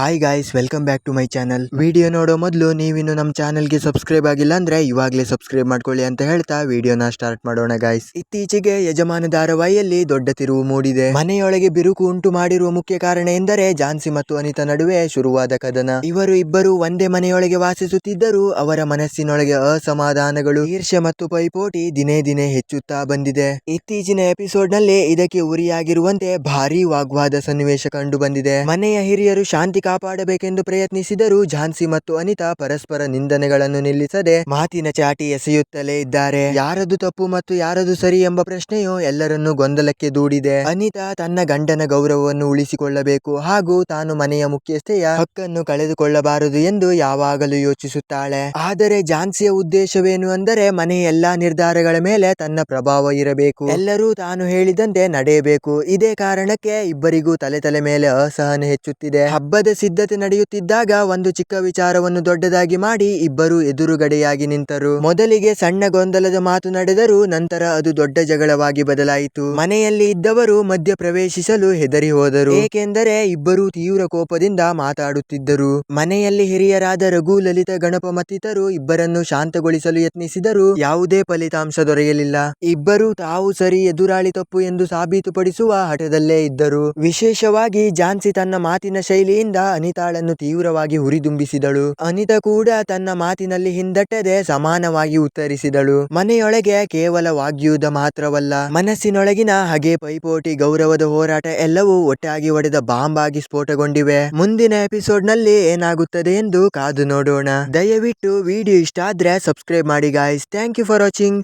Hi guys welcome back to my channel video ನೋಡೋ ಮೊದಲು ನೀವಿನ್ನು ನಮ್ಮ ಚಾನಲ್ಗೆ ಸಬ್ಸ್ಕ್ರೈಬ್ ಆಗಿಲ್ಲ ಅಂದ್ರೆ ಇವಾಗಲೇ ಸಬ್ಸ್ಕ್ರೈಬ್ ಮಾಡ್ಕೊಳ್ಳಿ ಅಂತ ಹೇಳ್ತಾ ವಿಡಿಯೋನ ಸ್ಟಾರ್ಟ್ ಮಾಡೋಣ ಗಾಯ್ಸ್ ಇತ್ತೀಚೆಗೆ ಯಜಮಾನ ಧಾರಾವಾಹಿಯಲ್ಲಿ ದೊಡ್ಡ ತಿರುವು ಮೂಡಿದೆ. ಮನೆಯೊಳಗೆ ಬಿರುಕು ಉಂಟು ಮಾಡಿರುವ ಮುಖ್ಯ ಕಾರಣ ಎಂದರೆ ಝಾನ್ಸಿ ಮತ್ತು ಅನಿತಾ ನಡುವೆ ಶುರುವಾದ ಕದನ. ಇವರು ಇಬ್ಬರು ಒಂದೇ ಮನೆಯೊಳಗೆ ವಾಸಿಸುತ್ತಿದ್ದರೂ ಅವರ ಮನಸ್ಸಿನೊಳಗೆ ಅಸಮಾಧಾನಗಳು ಈರ್ಷ್ಯ ಮತ್ತು ಪೈಪೋಟಿ ದಿನೇ ದಿನೇ ಹೆಚ್ಚುತ್ತಾ ಬಂದಿದೆ. ಇತ್ತೀಚಿನ ಎಪಿಸೋಡ್ನಲ್ಲಿ ಇದಕ್ಕೆ ಉರಿಯಾಗಿರುವಂತೆ ಭಾರೀ ವಾಗ್ವಾದ ಸನ್ನಿವೇಶ ಕಂಡು ಬಂದಿದೆ. ಮನೆಯ ಹಿರಿಯರು ಶಾಂತಿ ಕಾಪಾಡಬೇಕೆಂದು ಪ್ರಯತ್ನಿಸಿದರೂ ಝಾನ್ಸಿ ಮತ್ತು ಅನಿತಾ ಪರಸ್ಪರ ನಿಂದನೆಗಳನ್ನು ನಿಲ್ಲಿಸದೆ ಮಾತಿನ ಚಾಟಿ ಎಸೆಯುತ್ತಲೇ ಇದ್ದಾರೆ. ಯಾರದು ತಪ್ಪು ಮತ್ತು ಯಾರದು ಸರಿ ಎಂಬ ಪ್ರಶ್ನೆಯು ಎಲ್ಲರನ್ನೂ ಗೊಂದಲಕ್ಕೆ ದೂಡಿದೆ. ಅನಿತಾ ತನ್ನ ಗಂಡನ ಗೌರವವನ್ನು ಉಳಿಸಿಕೊಳ್ಳಬೇಕು ಹಾಗೂ ತಾನು ಮನೆಯ ಮುಖ್ಯಸ್ಥೆಯ ಹಕ್ಕನ್ನು ಕಳೆದುಕೊಳ್ಳಬಾರದು ಎಂದು ಯಾವಾಗಲೂ ಯೋಚಿಸುತ್ತಾಳೆ. ಆದರೆ ಝಾನ್ಸಿಯ ಉದ್ದೇಶವೇನು ಅಂದರೆ ಮನೆಯ ಎಲ್ಲಾ ನಿರ್ಧಾರಗಳ ಮೇಲೆ ತನ್ನ ಪ್ರಭಾವ ಇರಬೇಕು. ಎಲ್ಲರೂ ತಾನು ಹೇಳಿದಂತೆ ನಡೆಯಬೇಕು. ಇದೇ ಕಾರಣಕ್ಕೆ ಇಬ್ಬರಿಗೂ ತಲೆ ತಲೆ ಮೇಲೆ ಅಸಹನೆ ಹೆಚ್ಚುತ್ತಿದೆ. ಹಬ್ಬದ ಸಿದ್ಧತೆ ನಡೆಯುತ್ತಿದ್ದಾಗ ಒಂದು ಚಿಕ್ಕ ವಿಚಾರವನ್ನು ದೊಡ್ಡದಾಗಿ ಮಾಡಿ ಇಬ್ಬರು ಎದುರುಗಡೆಯಾಗಿ ನಿಂತರು. ಮೊದಲಿಗೆ ಸಣ್ಣ ಗೊಂದಲದ ಮಾತು ನಡೆದರೂ ನಂತರ ಅದು ದೊಡ್ಡ ಜಗಳವಾಗಿ ಬದಲಾಯಿತು. ಮನೆಯಲ್ಲಿ ಇದ್ದವರು ಮಧ್ಯ ಪ್ರವೇಶಿಸಲು ಹೆದರಿ ಹೋದರು. ಏಕೆಂದರೆ ಇಬ್ಬರು ತೀವ್ರ ಕೋಪದಿಂದ ಮಾತಾಡುತ್ತಿದ್ದರು. ಮನೆಯಲ್ಲಿ ಹಿರಿಯರಾದ ರಘು, ಲಲಿತ, ಗಣಪ ಮತ್ತಿತರು ಇಬ್ಬರನ್ನು ಶಾಂತಗೊಳಿಸಲು ಯತ್ನಿಸಿದರೂ ಯಾವುದೇ ಫಲಿತಾಂಶ ದೊರೆಯಲಿಲ್ಲ. ಇಬ್ಬರು ತಾವು ಸರಿ ಎದುರಾಳಿ ತಪ್ಪು ಎಂದು ಸಾಬೀತುಪಡಿಸುವ ಹಠದಲ್ಲೇ ಇದ್ದರು. ವಿಶೇಷವಾಗಿ ಝಾನ್ಸಿ ತನ್ನ ಮಾತಿನ ಶೈಲಿಯಿಂದ ಅನಿತಾಳನ್ನು ತೀವ್ರವಾಗಿ ಹುರಿದುಂಬಿಸಿದಳು. ಅನಿತಾ ಕೂಡ ತನ್ನ ಮಾತಿನಲ್ಲಿ ಹಿಂದಟ್ಟದೆ ಸಮಾನವಾಗಿ ಉತ್ತರಿಸಿದಳು. ಮನೆಯೊಳಗೆ ಕೇವಲ ವಾಗ್ಯುದ್ಧ ಮಾತ್ರವಲ್ಲ, ಮನಸ್ಸಿನೊಳಗಿನ ಹಗೆ ಪೈಪೋಟಿ ಗೌರವದ ಹೋರಾಟ ಎಲ್ಲವೂ ಒಟ್ಟಾಗಿ ಒಡೆದ ಬಾಂಬ್ ಆಗಿ ಸ್ಫೋಟಗೊಂಡಿವೆ. ಮುಂದಿನ ಎಪಿಸೋಡ್ನಲ್ಲಿ ಏನಾಗುತ್ತದೆ ಎಂದು ಕಾದು ನೋಡೋಣ. ದಯವಿಟ್ಟು ವಿಡಿಯೋ ಇಷ್ಟ ಆದ್ರೆ ಸಬ್ಸ್ಕ್ರೈಬ್ ಮಾಡಿ guys thank you for watching